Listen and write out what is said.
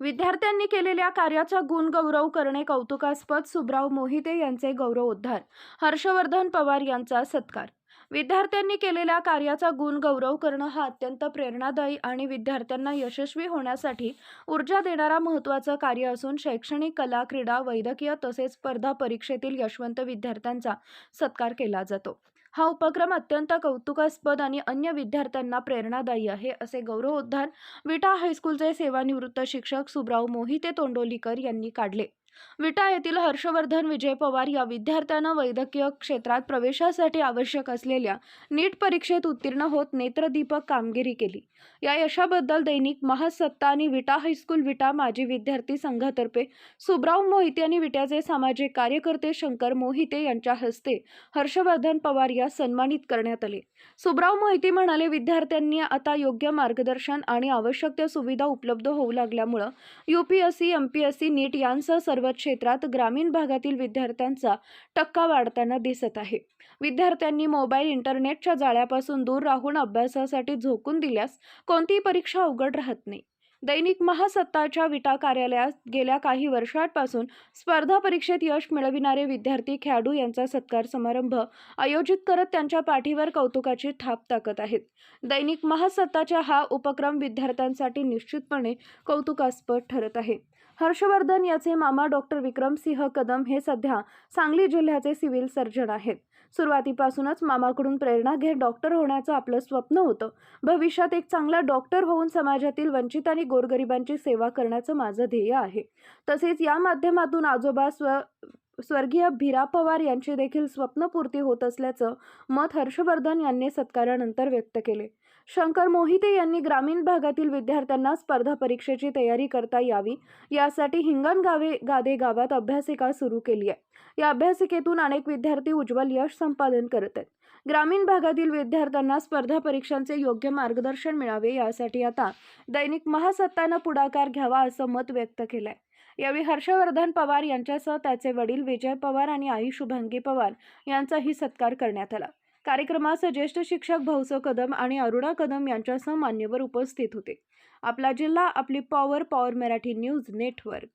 विद्यार्थ्यांनी केलेल्या कार्याचा गुण गौरव करणे कौतुकास्पद सुब्राव मोहिते यांचे गौरवोद्धार हर्षवर्धन पवार यांचा सत्कार. विद्यार्थ्यांनी केलेल्या कार्याचा गुण गौरव करणं हा अत्यंत प्रेरणादायी आणि विद्यार्थ्यांना यशस्वी होण्यासाठी ऊर्जा देणारा महत्त्वाचं कार्य असून शैक्षणिक कला क्रीडा वैद्यकीय तसेच स्पर्धा परीक्षेतील यशवंत विद्यार्थ्यांचा सत्कार केला जातो. हा उपक्रम अत्यंत कौतुकास्पद आणि अन्य विद्यार्थ्यांना प्रेरणादायी आहे असे गौरवोद्धार विटा हायस्कूलचे सेवानिवृत्त शिक्षक सुब्राव मोहिते तोंडोलीकर यांनी काढले. विटा येथील हर्षवर्धन विजय पवार या विद्यार्थ्यानं वैद्यकीय क्षेत्रात प्रवेशासाठी आवश्यक असलेल्या नीट परीक्षेत उत्तीर्ण होत नेत्रदीपक कामगिरी केली. या यशाबद्दल दैनिक महासत्ता आणि विटा हायस्कूल विटा माजी विद्यार्थी संघातर्फे सुब्राव मोहिते आणि विट्याचे सामाजिक कार्यकर्ते शंकर मोहिते यांच्या हस्ते हर्षवर्धन पवार या सन्मानित करण्यात आले. सुब्राव मोहिते म्हणाले विद्यार्थ्यांनी आता योग्य मार्गदर्शन आणि आवश्यक त्या सुविधा उपलब्ध होऊ लागल्यामुळं यूपीएससी एमपीएससी नीट यांसह सर्व क्षेत्रात ग्रामीण भागातील विद्यार्थ्यांचा टक्का वाढताना दिसत आहे. विद्यार्थ्यांनी मोबाईल इंटरनेटच्या जाळ्यापासून दूर राहून अभ्यासासाठी झोकून दिल्यास कोणतीही परीक्षा अवघड राहत नाही. दैनिक महासत्ताच्या विटा कार्यालयात गेल्या काही वर्षांपासून स्पर्धा परीक्षेत यश मिळविणारे विद्यार्थी खेळाडू यांचा सत्कार समारंभ आयोजित करत त्यांच्या पाठीवर कौतुकाची थाप टाकत आहेत. दैनिक महासत्ताचा हा उपक्रम विद्यार्थ्यांसाठी निश्चितपणे कौतुकास्पद ठरत आहे. हर्षवर्धन याचे मामा डॉक्टर विक्रमसिंह कदम हे सध्या सांगली जिल्ह्याचे सिव्हिल सर्जन आहेत. सुरुवातीपासूनच मामाकडून प्रेरणा घेत डॉक्टर होण्याचं आपलं स्वप्न होतं. भविष्यात एक चांगला डॉक्टर होऊन समाजातील वंचित आणि गोरगरिबांची सेवा करण्याचं माझं ध्येय आहे. तसेच या माध्यमातून आजोबा स्व स्वर्गीय भिरा पवार यांची देखील स्वप्नपूर्ती होत असल्याचं मत हर्षवर्धन यांनी सत्कारानंतर व्यक्त केले. शंकर मोहिते यांनी ग्रामीण भागातील विद्यार्थ्यांना स्पर्धा परीक्षेची तयारी करता यावी यासाठी हिंगणगावे गादे गावात अभ्यासिका सुरू केली आहे. या अभ्यासिकेतून अनेक विद्यार्थी उज्ज्वल यश संपादन करत आहेत. ग्रामीण भागातील विद्यार्थ्यांना स्पर्धा परीक्षांचे योग्य मार्गदर्शन मिळावे यासाठी आता दैनिक महासत्तानं पुढाकार घ्यावा असं मत व्यक्त केलंय. यावेळी हर्षवर्धन पवार यांच्यासह त्याचे वडील विजय पवार आणि आई शुभांगी पवार यांचाही सत्कार करण्यात आला. कार्यक्रमास ज्येष्ठ शिक्षक भाऊसो कदम आणि अरुणा कदम यांच्यासह मान्यवर उपस्थित होते. आपला जिल्हा आपली power power Marathi news network.